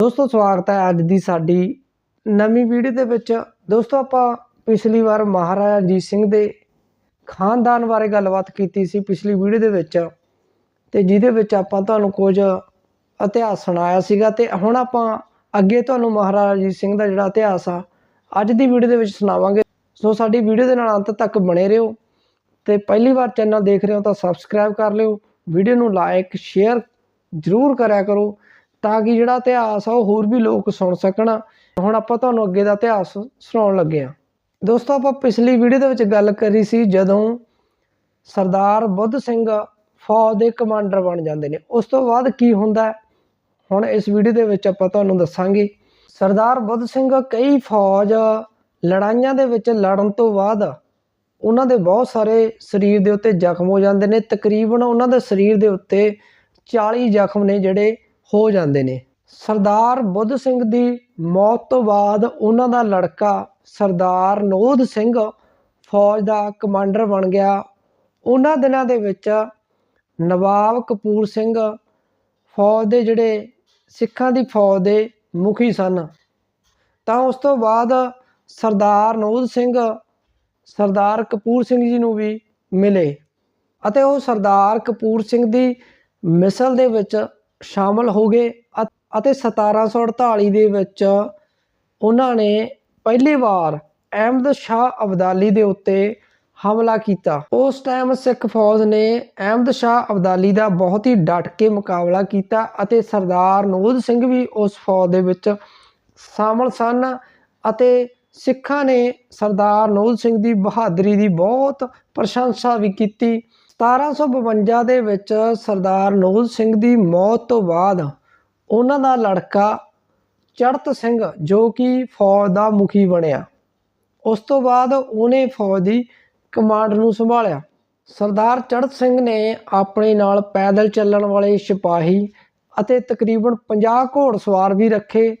ਦੋਸਤੋ, ਸਵਾਗਤ ਹੈ ਅੱਜ ਦੀ ਸਾਡੀ ਨਵੀਂ ਵੀਡੀਓ ਦੇ ਵਿੱਚ। ਦੋਸਤੋ, ਆਪਾਂ ਪਿਛਲੀ ਵਾਰ ਮਹਾਰਾਜਾ ਰਣਜੀਤ ਸਿੰਘ ਦੇ ਖਾਨਦਾਨ ਬਾਰੇ ਗੱਲਬਾਤ ਕੀਤੀ ਸੀ ਪਿਛਲੀ ਵੀਡੀਓ ਦੇ ਵਿੱਚ ਤੇ ਜਿਹਦੇ ਵਿੱਚ ਆਪਾਂ ਤੁਹਾਨੂੰ ਕੁਝ ਇਤਿਹਾਸ ਸੁਣਾਇਆ ਸੀਗਾ ਤੇ ਹੁਣ ਆਪਾਂ ਅੱਗੇ ਤੁਹਾਨੂੰ ਮਹਾਰਾਜਾ ਰਣਜੀਤ ਸਿੰਘ ਦਾ ਜਿਹੜਾ ਇਤਿਹਾਸ ਆ, ਅੱਜ ਦੀ ਵੀਡੀਓ ਦੇ ਵਿੱਚ ਸੁਣਾਵਾਂਗੇ। ਸੋ, ਸਾਡੀ ਵੀਡੀਓ ਦੇ ਨਾਲ ਅੰਤ ਤੱਕ ਬਣੇ ਰਹੋ ਤੇ ਪਹਿਲੀ ਵਾਰ ਚੈਨਲ ਦੇਖ ਰਹੇ ਹੋ ਤਾਂ ਸਬਸਕ੍ਰਾਈਬ ਕਰ ਲਿਓ। ਵੀਡੀਓ ਨੂੰ ਲਾਈਕ ਸ਼ੇਅਰ ਜ਼ਰੂਰ ਕਰਿਆ ਕਰੋ ਤਾਂ ਕਿ ਜਿਹੜਾ ਇਤਿਹਾਸ ਆ, ਉਹ ਹੋਰ ਵੀ ਲੋਕ ਸੁਣ ਸਕਣ। ਹੁਣ ਆਪਾਂ ਤੁਹਾਨੂੰ ਅੱਗੇ ਦਾ ਇਤਿਹਾਸ ਸੁਣਾਉਣ ਲੱਗੇ ਹਾਂ। ਦੋਸਤੋ, ਆਪਾਂ ਪਿਛਲੀ ਵੀਡੀਓ ਦੇ ਵਿੱਚ ਗੱਲ ਕਰੀ ਸੀ, ਜਦੋਂ ਸਰਦਾਰ ਬੁੱਧ ਸਿੰਘ ਫੌਜ ਦੇ ਕਮਾਂਡਰ ਬਣ ਜਾਂਦੇ ਨੇ। ਉਸ ਤੋਂ ਬਾਅਦ ਕੀ ਹੁੰਦਾ ਹੁਣ ਇਸ ਵੀਡੀਓ ਦੇ ਵਿੱਚ ਆਪਾਂ ਤੁਹਾਨੂੰ ਦੱਸਾਂਗੇ। ਸਰਦਾਰ ਬੁੱਧ ਸਿੰਘ ਕਈ ਫੌਜ ਲੜਾਈਆਂ ਦੇ ਵਿੱਚ ਲੜਨ ਤੋਂ ਬਾਅਦ ਉਹਨਾਂ ਦੇ ਬਹੁਤ ਸਾਰੇ ਸਰੀਰ ਦੇ ਉੱਤੇ ਜ਼ਖਮ ਹੋ ਜਾਂਦੇ ਨੇ। ਤਕਰੀਬਨ ਉਹਨਾਂ ਦੇ ਸਰੀਰ ਦੇ ਉੱਤੇ 40 ਜ਼ਖਮ ਨੇ ਜਿਹੜੇ ਹੋ ਜਾਂਦੇ ਨੇ। ਸਰਦਾਰ ਬੁੱਧ ਸਿੰਘ ਦੀ ਮੌਤ ਤੋਂ ਬਾਅਦ ਉਹਨਾਂ ਦਾ ਲੜਕਾ ਸਰਦਾਰ ਨੋਧ ਸਿੰਘ ਫੌਜ ਦਾ ਕਮਾਂਡਰ ਬਣ ਗਿਆ। ਉਹਨਾਂ ਦਿਨਾਂ ਦੇ ਵਿੱਚ ਨਵਾਬ ਕਪੂਰ ਸਿੰਘ ਫੌਜ ਦੇ ਜਿਹੜੇ ਸਿੱਖਾਂ ਦੀ ਫੌਜ ਦੇ ਮੁਖੀ ਸਨ। ਤਾਂ ਉਸ ਤੋਂ ਬਾਅਦ ਸਰਦਾਰ ਨੋਧ ਸਿੰਘ, ਸਰਦਾਰ ਕਪੂਰ ਸਿੰਘ ਜੀ ਨੂੰ ਵੀ ਮਿਲੇ ਅਤੇ ਉਹ ਸਰਦਾਰ ਕਪੂਰ ਸਿੰਘ ਦੀ ਮਿਸਲ ਦੇ ਵਿੱਚ ਸ਼ਾਮਲ ਹੋ ਗਏ ਅ- ਅਤੇ 1748 ਦੇ ਵਿੱਚ ਉਹਨਾਂ ਨੇ ਪਹਿਲੀ ਵਾਰ ਅਹਿਮਦ ਸ਼ਾਹ ਅਬਦਾਲੀ ਦੇ ਉੱਤੇ ਹਮਲਾ ਕੀਤਾ। ਉਸ ਟਾਈਮ ਸਿੱਖ ਫੌਜ ਨੇ ਅਹਿਮਦ ਸ਼ਾਹ ਅਬਦਾਲੀ ਦਾ ਬਹੁਤ ਹੀ ਡਟ ਕੇ ਮੁਕਾਬਲਾ ਕੀਤਾ ਅਤੇ ਸਰਦਾਰ ਨੋਧ ਸਿੰਘ ਵੀ ਉਸ ਫੌਜ ਦੇ ਵਿੱਚ ਸ਼ਾਮਲ ਸਨ ਅਤੇ ਸਿੱਖਾਂ ਨੇ ਸਰਦਾਰ ਨੋਧ ਸਿੰਘ ਦੀ ਬਹਾਦਰੀ ਦੀ ਬਹੁਤ ਪ੍ਰਸ਼ੰਸਾ ਵੀ ਕੀਤੀ। 1752 ਦੇ ਵਿੱਚ ਸਰਦਾਰ ਨੋਧ ਸਿੰਘ ਦੀ ਮੌਤ ਤੋਂ ਬਾਅਦ ਉਹਨਾਂ ਦਾ ਲੜਕਾ ਚੜਤ ਸਿੰਘ ਜੋ ਕਿ ਫੌਜ ਦਾ ਮੁਖੀ ਬਣਿਆ। ਉਸ ਤੋਂ ਬਾਅਦ ਉਹਨੇ ਫੌਜ ਦੀ ਕਮਾਂਡ ਨੂੰ ਸੰਭਾਲਿਆ। ਸਰਦਾਰ ਚੜਤ ਸਿੰਘ ਨੇ ਆਪਣੇ ਨਾਲ ਪੈਦਲ ਚੱਲਣ ਵਾਲੇ ਸਿਪਾਹੀ ਅਤੇ ਤਕਰੀਬਨ 50 ਘੋੜਸਵਾਰ ਵੀ ਰੱਖੇ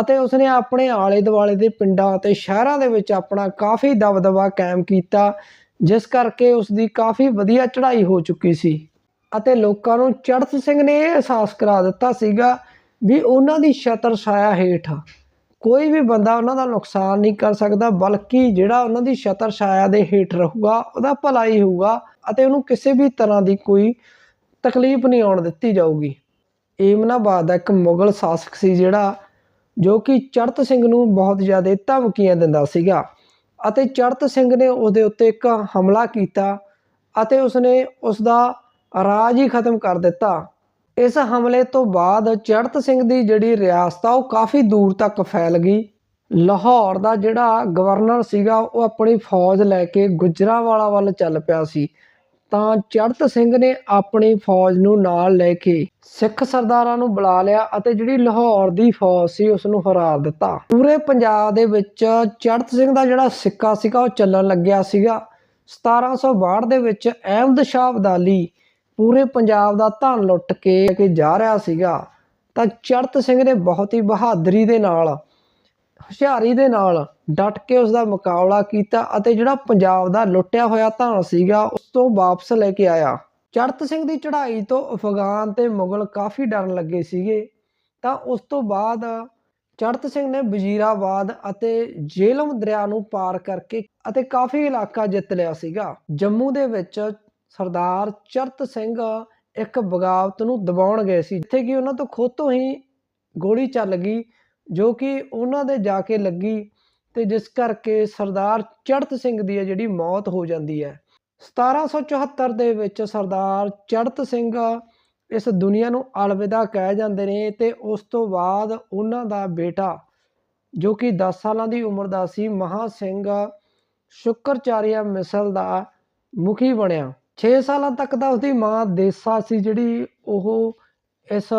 ਅਤੇ ਉਸਨੇ ਆਪਣੇ ਆਲੇ ਦੁਆਲੇ ਦੇ ਪਿੰਡਾਂ ਅਤੇ ਸ਼ਹਿਰਾਂ ਦੇ ਵਿੱਚ ਆਪਣਾ ਕਾਫੀ ਦਬਦਬਾ ਕਾਇਮ ਕੀਤਾ ਜਿਸ ਕਰਕੇ ਉਸ ਦੀ ਕਾਫੀ ਵਧੀਆ ਚੜ੍ਹਾਈ ਹੋ ਚੁੱਕੀ ਸੀ। ਅਤੇ ਲੋਕਾਂ ਨੂੰ ਚੜਤ ਸਿੰਘ ਨੇ ਇਹ ਅਹਿਸਾਸ ਕਰਾ ਦਿੱਤਾ ਸੀਗਾ ਵੀ ਉਹਨਾਂ ਦੀ ਛਤਰ ਛਾਇਆ ਹੇਠ ਕੋਈ ਵੀ ਬੰਦਾ ਉਹਨਾਂ ਦਾ ਨੁਕਸਾਨ ਨਹੀਂ ਕਰ ਸਕਦਾ, ਬਲਕਿ ਜਿਹੜਾ ਉਹਨਾਂ ਦੀ ਛਤਰ ਛਾਇਆ ਦੇ ਹੇਠ ਰਹੂਗਾ, ਉਹਦਾ ਭਲਾ ਹੀ ਹੋਊਗਾ ਅਤੇ ਉਹਨੂੰ ਕਿਸੇ ਵੀ ਤਰ੍ਹਾਂ ਦੀ ਕੋਈ ਤਕਲੀਫ ਨਹੀਂ ਆਉਣ ਦਿੱਤੀ ਜਾਊਗੀ। ਏਮਨਾਬਾਦ ਦਾ ਇੱਕ ਮੁਗਲ ਸ਼ਾਸਕ ਸੀ ਜਿਹੜਾ ਜੋ ਕਿ ਚੜਤ ਸਿੰਘ ਨੂੰ ਬਹੁਤ ਜ਼ਿਆਦਾ ਧਮਕੀਆਂ ਦਿੰਦਾ ਸੀਗਾ। ਅਤੇ ਚੜਤ ਸਿੰਘ ਨੇ ਉਹਦੇ ਉੱਤੇ ਇੱਕ ਹਮਲਾ ਕੀਤਾ ਅਤੇ ਉਸਨੇ ਉਸ ਦਾ ਰਾਜ ਹੀ ਖਤਮ ਕਰ ਦਿੱਤਾ। ਇਸ ਹਮਲੇ ਤੋਂ ਬਾਅਦ ਚੜਤ ਸਿੰਘ ਦੀ ਜਿਹੜੀ ਰਿਆਸਤ ਆ, ਉਹ ਕਾਫੀ ਦੂਰ ਤੱਕ ਫੈਲ ਗਈ। ਲਾਹੌਰ ਦਾ ਜਿਹੜਾ ਗਵਰਨਰ ਸੀਗਾ, ਉਹ ਆਪਣੀ ਫੌਜ ਲੈ ਕੇ ਗੁਜਰਾਂਵਾਲਾ ਵੱਲ ਚੱਲ ਪਿਆ ਸੀ। ਤਾਂ ਚੜਤ ਸਿੰਘ ਨੇ ਆਪਣੀ ਫੌਜ ਨੂੰ ਨਾਲ ਲੈ ਕੇ ਸਿੱਖ ਸਰਦਾਰਾਂ ਨੂੰ ਬੁਲਾ ਲਿਆ ਅਤੇ ਜਿਹੜੀ ਲਾਹੌਰ ਦੀ ਫੌਜ ਸੀ ਉਸ ਨੂੰ ਹਰਾ ਦਿੱਤਾ। ਪੂਰੇ ਪੰਜਾਬ ਦੇ ਵਿੱਚ ਚੜਤ ਸਿੰਘ ਦਾ ਜਿਹੜਾ ਸਿੱਕਾ ਸੀਗਾ ਉਹ ਚੱਲਣ ਲੱਗਿਆ ਸੀਗਾ। 1762 ਦੇ ਵਿੱਚ ਅਹਿਮਦ ਸ਼ਾਹ ਅਬਦਾਲੀ ਪੂਰੇ ਪੰਜਾਬ ਦਾ ਧਨ ਲੁੱਟ ਕੇ ਕੇ ਜਾ ਰਿਹਾ ਸੀਗਾ। ਤਾਂ ਚੜਤ ਸਿੰਘ ਨੇ ਬਹੁਤ ਹੀ ਬਹਾਦਰੀ ਦੇ ਨਾਲ ਹੁਸ਼ਿਆਰੀ ਦੇ ਨਾਲ ਡਟ ਕੇ ਉਸ ਦਾ ਮੁਕਾਬਲਾ ਕੀਤਾ ਅਤੇ ਜਿਹੜਾ ਪੰਜਾਬ ਦਾ ਲੁੱਟਿਆ ਹੋਇਆ ਧਨ ਸੀਗਾ, ਉਸ ਤੋਂ ਵਾਪਸ ਲੈ ਕੇ ਆਇਆ। ਚੜਤ ਸਿੰਘ ਦੀ ਚੜ੍ਹਾਈ ਤੋਂ ਅਫਗਾਨ ਤੇ ਮੁਗਲ ਕਾਫੀ ਡਰਨ ਲੱਗੇ ਸੀਗੇ। ਤਾਂ ਉਸ ਤੋਂ ਬਾਅਦ ਚੜਤ ਸਿੰਘ ਨੇ ਵਜ਼ੀਰਾਬਾਦ ਅਤੇ ਜੇਲਮ ਦਰਿਆ ਨੂੰ ਪਾਰ ਕਰਕੇ ਅਤੇ ਕਾਫੀ ਇਲਾਕਾ ਜਿੱਤ ਲਿਆ ਸੀਗਾ। ਜੰਮੂ ਦੇ ਵਿੱਚ ਸਰਦਾਰ ਚੜਤ ਸਿੰਘ ਇੱਕ ਬਗਾਵਤ ਨੂੰ ਦਬਾਉਣ ਗਏ ਸੀ, ਜਿੱਥੇ ਕਿ ਉਹਨਾਂ ਤੋਂ ਖੁਦ ਤੋਂ ਹੀ ਗੋਲੀ ਚੱਲ ਗਈ ਜੋ ਕਿ ਉਹਨਾਂ ਦੇ ਜਾ ਕੇ ਲੱਗੀ ਤੇ ਜਿਸ ਕਰਕੇ ਸਰਦਾਰ ਚੜਤ ਸਿੰਘ ਦੀ ਹੈ ਜਿਹੜੀ ਮੌਤ ਹੋ ਜਾਂਦੀ ਹੈ। 1774 ਦੇ ਵਿੱਚ ਸਰਦਾਰ ਚੜਤ ਸਿੰਘ ਇਸ ਦੁਨੀਆ ਨੂੰ ਅਲਵਿਦਾ ਕਹਿ ਜਾਂਦੇ ਨੇ ਤੇ ਉਸ ਤੋਂ ਬਾਅਦ ਉਹਨਾਂ ਦਾ ਬੇਟਾ, ਜੋ ਕਿ 10 ਸਾਲਾਂ ਦੀ ਉਮਰ ਦਾ ਸੀ, ਮਹਾ ਸਿੰਘ ਸ਼ੁਕਰਚਾਰਿਆ ਮਿਸਲ ਦਾ ਮੁਖੀ ਬਣਿਆ। 6 ਸਾਲਾਂ ਤੱਕ ਦਾ ਉਸਦੀ ਮਾਂ ਦੇਸਾ ਸੀ ਜਿਹੜੀ ਉਹ ਇਸ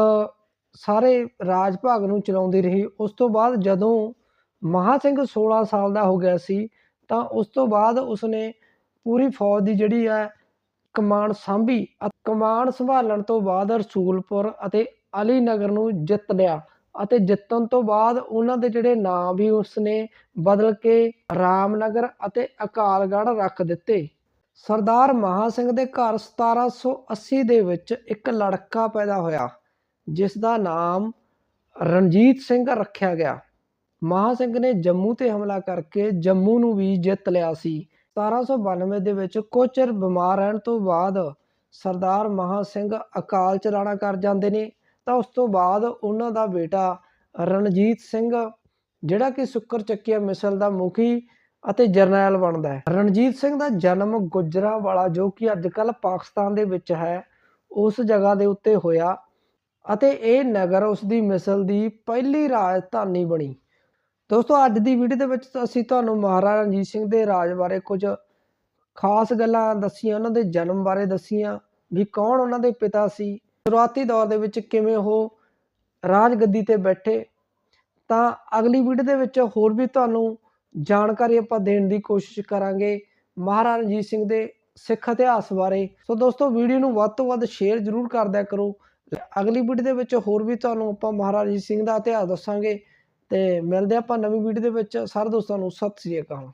ਸਾਰੇ ਰਾਜ ਭਾਗ ਨੂੰ ਚਲਾਉਂਦੀ ਰਹੀ। ਉਸ ਤੋਂ ਬਾਅਦ ਜਦੋਂ ਮਹਾ ਸਿੰਘ 16 ਸਾਲ ਦਾ ਹੋ ਗਿਆ ਸੀ, ਤਾਂ ਉਸ ਤੋਂ ਬਾਅਦ ਉਸਨੇ ਪੂਰੀ ਫੌਜ ਦੀ ਜਿਹੜੀ ਹੈ ਕਮਾਂਡ ਸੰਭੀ ਅਤੇ ਕਮਾਂਡ ਸੰਭਾਲਣ ਤੋਂ ਬਾਅਦ ਰਸੂਲਪੁਰ ਅਤੇ ਅਲੀ ਨਗਰ ਨੂੰ ਜਿੱਤ ਲਿਆ ਅਤੇ ਜਿੱਤਣ ਤੋਂ ਬਾਅਦ ਉਹਨਾਂ ਦੇ ਜਿਹੜੇ ਨਾਂ ਵੀ ਉਸਨੇ ਬਦਲ ਕੇ ਰਾਮਨਗਰ ਅਤੇ ਅਕਾਲਗੜ੍ਹ ਰੱਖ ਦਿੱਤੇ। ਸਰਦਾਰ ਮਹਾ ਸਿੰਘ ਦੇ ਘਰ 1780 ਦੇ ਵਿੱਚ ਇੱਕ ਲੜਕਾ ਪੈਦਾ ਹੋਇਆ। ਜਿਸ ਦਾ ਨਾਮ ਰਣਜੀਤ ਸਿੰਘ ਰੱਖਿਆ ਗਿਆ। ਮਹਾ ਸਿੰਘ ਨੇ ਜੰਮੂ ਤੇ ਹਮਲਾ ਕਰਕੇ ਜੰਮੂ ਨੂੰ ਵੀ ਜਿੱਤ ਲਿਆ ਸੀ। 1792 ਦੇ ਵਿੱਚ ਕੁਝ ਚਿਰ ਬਿਮਾਰ ਰਹਿਣ ਤੋਂ ਬਾਅਦ ਸਰਦਾਰ ਮਹਾ ਸਿੰਘ ਅਕਾਲ ਚਲਾਣਾ ਕਰ ਜਾਂਦੇ ਨੇ। ਤਾਂ ਉਸ ਤੋਂ ਬਾਅਦ ਉਹਨਾਂ ਦਾ ਬੇਟਾ ਰਣਜੀਤ ਸਿੰਘ, ਜਿਹੜਾ ਕਿ ਸੁੱਕਰ ਚੱਕੀਆ ਮਿਸਲ ਦਾ ਮੁਖੀ ਅਤੇ ਜਰਨੈਲ ਬਣਦਾ ਹੈ। ਰਣਜੀਤ ਸਿੰਘ ਦਾ ਜਨਮ ਗੁਜਰਾਂਵਾਲਾ, ਜੋ ਕਿ ਅੱਜ ਕੱਲ ਪਾਕਿਸਤਾਨ ਦੇ ਵਿੱਚ ਹੈ, ਉਸ ਜਗ੍ਹਾ ਦੇ ਉੱਤੇ ਹੋਇਆ। ਅਤੇ ਇਹ ਨਗਰ ਉਸ ਦੀ ਮਿਸਲ ਦੀ ਪਹਿਲੀ ਰਾਜਧਾਨੀ ਬਣੀ। ਦੋਸਤੋ, ਅੱਜ ਦੀ ਵੀਡੀਓ ਦੇ ਵਿੱਚ ਅਸੀਂ ਤੁਹਾਨੂੰ ਮਹਾਰਾਜਾ ਰਣਜੀਤ ਸਿੰਘ ਦੇ ਰਾਜ ਬਾਰੇ ਕੁਝ ਖਾਸ ਗੱਲਾਂ ਦੱਸੀਆਂ, ਉਹਨਾਂ ਦੇ ਜਨਮ ਬਾਰੇ ਦੱਸੀਆਂ, ਵੀ ਕੌਣ ਉਹਨਾਂ ਦੇ ਪਿਤਾ ਸੀ, ਸ਼ੁਰੂਆਤੀ ਦੌਰ ਦੇ ਵਿੱਚ ਕਿਵੇਂ ਉਹ ਰਾਜ ਗੱਦੀ ਤੇ ਬੈਠੇ। ਤਾਂ ਅਗਲੀ ਵੀਡੀਓ ਦੇ ਵਿੱਚ ਹੋਰ ਵੀ ਤੁਹਾਨੂੰ ਜਾਣਕਾਰੀ ਆਪਾਂ ਦੇਣ ਦੀ ਕੋਸ਼ਿਸ਼ ਕਰਾਂਗੇ ਮਹਾਰਾਜਾ ਰਣਜੀਤ ਸਿੰਘ ਦੇ ਸਿੱਖ ਇਤਿਹਾਸ ਬਾਰੇ। ਸੋ ਦੋਸਤੋ ਵੀਡੀਓ ਨੂੰ ਵੱਧ ਤੋਂ ਵੱਧ ਸ਼ੇਅਰ ਜ਼ਰੂਰ ਕਰਦਿਆ ਕਰੋ। ਅਗਲੀ ਵੀਡੀਓ ਦੇ ਵਿੱਚ ਹੋਰ ਵੀ ਤੁਹਾਨੂੰ ਆਪਾਂ ਮਹਾਰਾਜਾ ਸਿੰਘ ਦਾ ਇਤਿਹਾਸ ਦੱਸਾਂਗੇ ਤੇ ਮਿਲਦੇ ਆਪਾਂ ਨਵੀਂ ਵੀਡੀਓ ਦੇ ਵਿੱਚ। ਸਾਰੇ ਦੋਸਤਾਂ ਨੂੰ ਸਤਿ ਸ੍ਰੀ ਅਕਾਲ।